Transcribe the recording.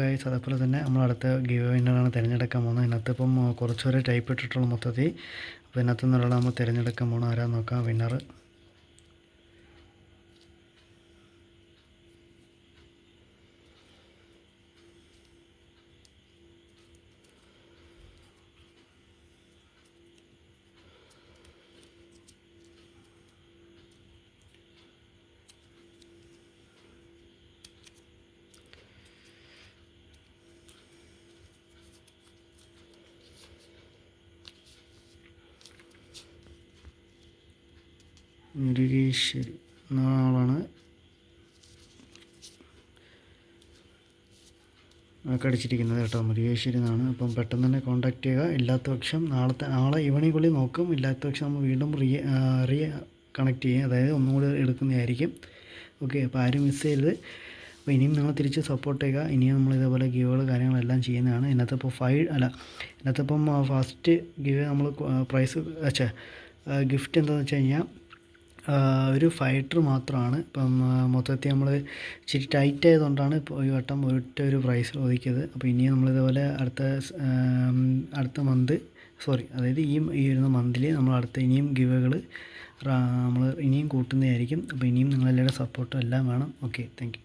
Guys അതേപോലെ തന്നെ നമ്മൾ അടുത്ത ഗിവ് വിന്നറാണ് തിരഞ്ഞെടുക്കാൻ പോകുന്നത്. ഇതിനകത്ത് ഇപ്പം കുറച്ച് ടൈപ്പ് ഇട്ടിട്ടുള്ള മൊത്തത്തിൽ. അപ്പോൾ ഇതിനകത്ത് നമ്മൾ തിരഞ്ഞെടുക്കാൻ പോകണം ആരാ നോക്കാം. വിന്നർ മുരുകേശ്വരി എന്ന ആളാണ്. കടിച്ചിരിക്കുന്നത് കേട്ടോ. മുരുകേശ്വരി എന്നാണ് അപ്പം പെട്ടെന്ന് തന്നെ കോൺടാക്ട് ചെയ്യുക. ഇല്ലാത്ത പക്ഷം നാളത്തെ നാളെ ഈവനിങ്ങുള്ളിൽ നോക്കും. ഇല്ലാത്ത പക്ഷം നമ്മൾ വീണ്ടും റീ റീ കണക്ട് ചെയ്യും അതായത് ഒന്നും കൂടി എടുക്കുന്നതായിരിക്കും. ഓക്കെ അപ്പോൾ ആരും മിസ് ചെയ്യരുത്. അപ്പോൾ ഇനിയും നിങ്ങൾ തിരിച്ച് സപ്പോർട്ട് ചെയ്യുക. ഇനിയും നമ്മൾ ഇതേപോലെ ഗീവുകൾ കാര്യങ്ങളെല്ലാം ചെയ്യുന്നതാണ്. ഇന്നത്തെ ഇപ്പോൾ ഫൈവ് അല്ല ഇന്നത്തെ ഇപ്പം ഫസ്റ്റ് ഗീവ് നമ്മൾ പ്രൈസ് അച്ഛാ ഗിഫ്റ്റ് എന്താണെന്ന് വെച്ച് കഴിഞ്ഞാൽ ഒരു ഫൈറ്റർ മാത്രമാണ്. ഇപ്പം മൊത്തത്തിൽ നമ്മൾ ഇച്ചിരി ടൈറ്റ് ആയതുകൊണ്ടാണ് ഇപ്പോൾ ഈ വട്ടം ഒരിട്ട ഒരു പ്രൈസ് ഒതുക്കിയത്. അപ്പോൾ ഇനിയും നമ്മളിതുപോലെ അടുത്ത അടുത്ത മന്ത് സോറി അതായത് ഈ ഈ വരുന്ന മന്തിൽ നമ്മൾ അടുത്ത ഇനിയും ഗിവകൾ നമ്മൾ ഇനിയും കൂട്ടുന്നതായിരിക്കും. അപ്പോൾ ഇനിയും നിങ്ങളെല്ലാവരുടെ സപ്പോർട്ടും എല്ലാം വേണം. Okay thank